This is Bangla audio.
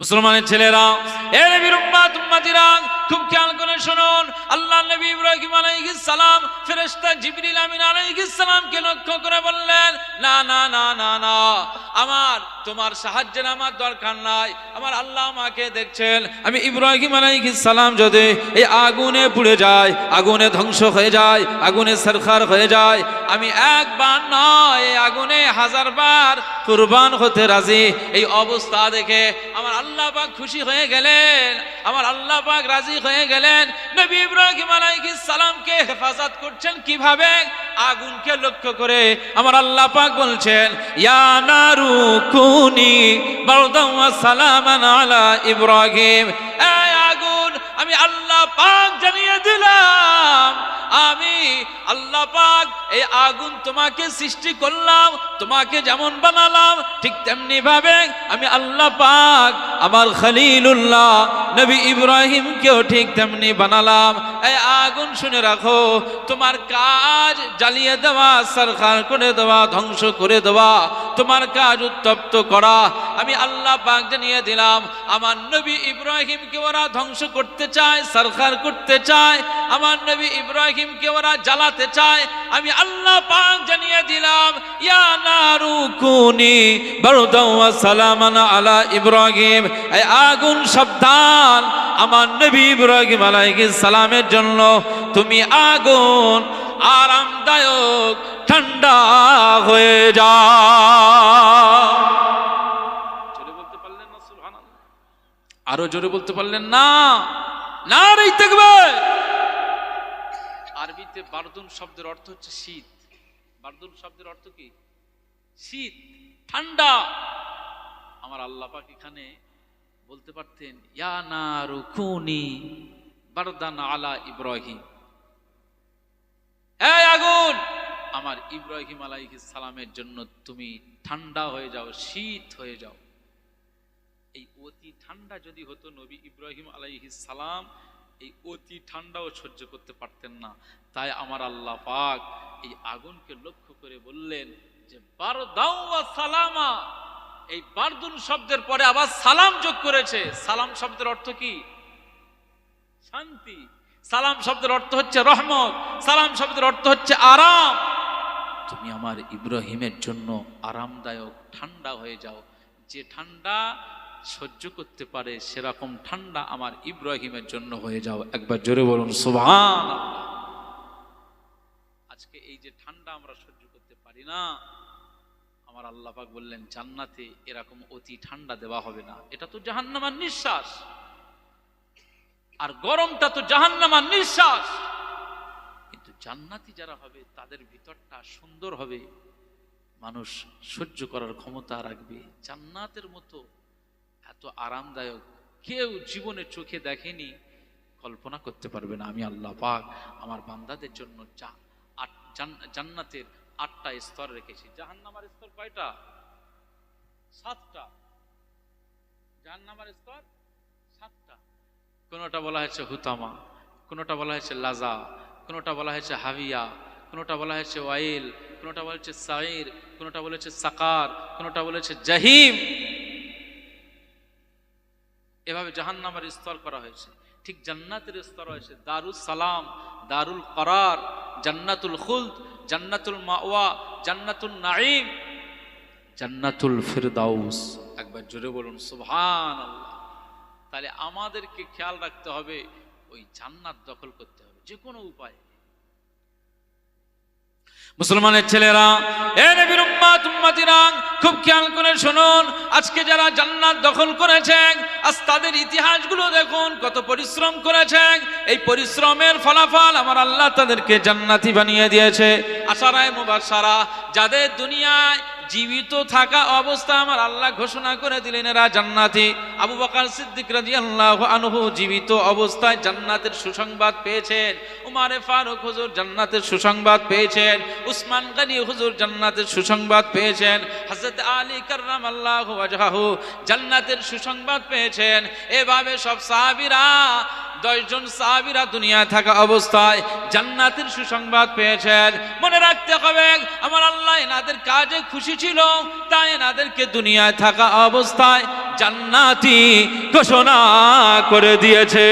মুসলমানের ছেলেরা, এ নবীর উম্মাত, উম্মাতিরা, খুব খেয়াল করে শুনুন আল্লাহ নবী ইব্রাহিম আলাইহিস সালাম, ফেরেশতা জিবরিল আমিন আলাইহিস সালামকে লক্ষ্য করে বললেন, না না না না না, আমার তোমার সাহায্যের আমার দরকার নাই, আমার আল্লাহ আমাকে দেখছেন, আমি ইব্রাহিম আলাইহিস সালাম যদি এই আগুনে পুড়ে যায়, আগুনে ধ্বংস হয়ে যায়, আগুনে সরকার হয়ে যায়, আমি একবার নয় আগুনে হাজারবার কুরবান হতে রাজি? এই অবস্থা দেখে আমার আল্লাহ পাক খুশি হয়ে গেলেন। আমার আল্লাহ পাক রাজি হয়ে গেলেন। নবী ইব্রাহিম আলাইহিস সালামকে হেফাজত করছেন কীভাবে? আগুনকে লক্ষ্য করে আমার আল্লাহ পাক বলছেন, ইয়া নারু কুনি বারদাম ওয়া সালামান আলা ইব্রাহিম। এই আগুন আমি আল্লাহ পাক জানিয়ে দিলাম। আল্লাহ পাক, এই আগুন তোমাকে সৃষ্টি করলাম, তোমাকে যেমন বানালাম, ঠিক তেমনি ভাবে আমি আল্লাহ পাক আমার খলিলুল্লাহ নবী ইব্রাহিমকেও ঠিক তেমনি বানালাম। এই আগুন শুনে রাখো, তোমার কাজ জ্বালিয়ে দেওয়া, সরকার করে দেওয়া, ধ্বংস করে দেওয়া, তোমার কাজ উত্তপ্ত করা। আমি আল্লাহ পাক জানিয়ে দিলাম, আমার নবী ইব্রাহিমকে ওরা ধ্বংস করতে চায়, সরকার করতে চায়, আমার নবী ইব্রাহিমকে ওরা জ্বালাতে চায়। আমি আল্লাহ পাক জানিয়ে দিলাম, ইয়া নারু কুনি বারদাও সালামান আলা ইব্রাহিম। আগুন সাবধান আমার নবী ইব্রাহিম আলাইহিস সালামের জন্য। তুমি আগুন আরামদায়ক, ঠান্ডা হয়ে সুবহানাল্লাহ? আরও জোরে বলতে পারলেন না? না রে দেখবে আরবিতে বারদুন শব্দের অর্থ হচ্ছে শীত। বারদুন শব্দের অর্থ কি? শীত, ঠান্ডা। আমার আল্লাহ পাক এখানে বলতে পারতেন, ইয়া না রুকুনি বারদান আলা ইব্রাহিম। এই আগুন, আমার ইব্রাহিম আলাইহিস সালামের জন্য তুমি ঠান্ডা হয়ে যাও, শীত হয়ে যাও। এই অতি ঠান্ডা যদি হতো নবী ইব্রাহিম আলাইহিস সালাম, এই অতি ঠান্ডাও সহ্য করতে পারতেন না। তাই আমার আল্লাহ পাক এই আগুনকে লক্ষ্য করে বললেন যে বারদাউ ওয়া সালামা এই বারদুন শব্দের পরে আবার সালাম যোগ করেছে। সালাম শব্দের অর্থ কি? শান্তি। সালাম শব্দের অর্থ হচ্ছে রহমত। সালাম শব্দের অর্থ হচ্ছে আরাম। তুমি আমার ইব্রাহিমের জন্য আরামদায়ক, ঠান্ডা হয়ে যাও। যে ঠান্ডা সহ্য করতে পারে, সেরকম ঠান্ডা আমার ইব্রাহিমের জন্য হয়ে যাও। একবার জোরে বলুন সুবহান আজকে এই যে ঠান্ডা আমরা সহ্য করতে পারি না আমার আল্লাহ পাক বললেন, জান্নাতে এরকম অতি ঠান্ডা দেওয়া হবে না। এটা তো জাহান্নামার নিঃশ্বাস। আর গরমটা তো জাহান্নামার নিঃশ্বাস। কিন্তু জান্নাতি যারা হবে, তাদের ভিতরটা সুন্দর হবে। মানুষ সহ্য করার ক্ষমতা রাখবে। জান্নাতের মতো এত আরামদায়ক কেউ জীবনে চোখে দেখেনি, কল্পনা করতে পারবে না। আমি আল্লাহ পাক আমার বান্দাদের জন্য জান্নাতের আটটা স্তর রেখেছি। জাহান্নামার স্তর কয়টা? সাতটা। জাহান্নামার স্তর সাতটা। কোনোটা বলা হয়েছে হুতামা, কোনোটা বলা হয়েছে লাজা, কোনোটা বলা হয়েছে হাবিয়া, কোনোটা বলা হয়েছে ওয়াইল, কোনোটা বলা হয়েছে সাইর কোনোটা বলেছে সাকার, কোনোটা বলেছে জাহিম। এভাবে জাহান্নামের স্তর করা হয়েছে। ঠিক জান্নাতের স্তর হয়েছে দারুল সালাম, দারুল করার, জান্নাতুল খুলদ জান্নাতুল মাওয়া জান্নাতুল নাইম জান্নাতুল ফিরদাউস। একবার জোরে বলুন সুবহান তাহলে আমাদেরকে খেয়াল রাখতে হবে, ওই জান্নাত দখল করতে হবে যে কোনো উপায়। মুসলমানের ছেলেরা, এ নবীর খুব খেয়াল করে শুনুন। আজকে যারা জান্নাত দখল করেছেন, আজ তাদের ইতিহাসগুলো দেখুন, কত পরিশ্রম করেছেন। এই পরিশ্রমের ফলাফল আমার আল্লাহ তাদেরকে জান্নাতি বানিয়ে দিয়েছে। আশারায় মুবাসারা, যাদের দুনিয়ায় জীবিত থাকা অবস্থা আমার আল্লাহ ঘোষণা করে দিলেন, এরা জান্নাতি। আবু বকর সিদ্দিক রাজি আল্লাহ আনহু জীবিত অবস্থায় জান্নাতের সুসংবাদ পেয়েছেন। উমারে ফারুক হুজুর জান্নাতের সুসংবাদ পেয়েছেন। উসমান গনি হুজুর জান্নাতের সুসংবাদ পেয়েছেন। হযরত আলী কাররামাল্লাহু ওয়াজহাহু জান্নাতের সুসংবাদ পেয়েছেন। এভাবে সব সাহাবীরা দশজন সাহাবিরা দুনিয়ায় থাকা অবস্থায় জান্নাতের সুসংবাদ পেয়েছেন। মনে রাখতে হবে, আমার আল্লাহ এনাদের কাজে খুশি ছিল, তাই এনাদেরকে দুনিয়ায় থাকা অবস্থায় জান্নাতি ঘোষণা করে দিয়েছে।